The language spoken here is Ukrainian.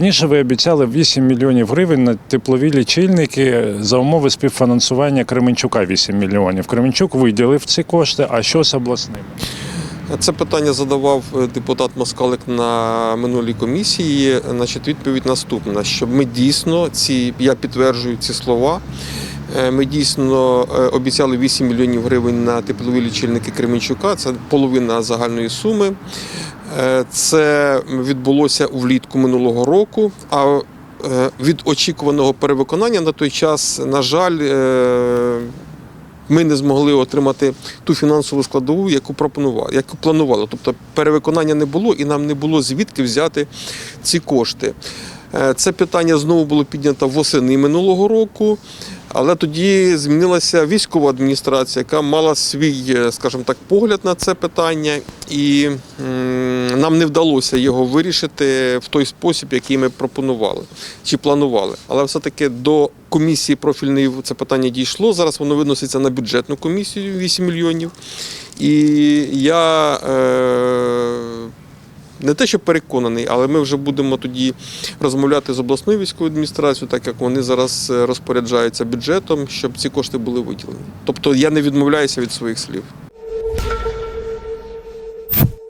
Раніше ви обіцяли 8 мільйонів гривень на теплові лічильники за умови співфінансування Кременчука 8 мільйонів. Кременчук виділив ці кошти, а що з обласними? Це питання задавав е, депутат Москалик на минулій комісії. Значить, відповідь наступна: щоб ми дійсно ці, я підтверджую ці слова. Е, Ми дійсно е, обіцяли 8 мільйонів гривень на теплові лічильники Кременчука. Це половина загальної суми. Е, Це відбулося влітку минулого року. А від очікуваного перевиконання на той час, на жаль, ми не змогли отримати ту фінансову складову, яку пропонували, яку планували. Тобто перевиконання не було і нам не було звідки взяти ці кошти. Е, Це питання знову було піднято восени минулого року, але тоді змінилася військова адміністрація, яка мала свій, е, скажімо так, погляд на це питання, і нам не вдалося його вирішити в той спосіб, який ми пропонували чи планували. Але все-таки до комісії профільної це питання дійшло. Зараз воно виноситься на бюджетну комісію 8 мільйонів. І я е, не те, що переконаний, але ми вже будемо тоді розмовляти з обласною військовою адміністрацією, так як вони зараз е, розпоряджаються бюджетом, щоб ці кошти були виділені. Тобто я не відмовляюся від своїх слів.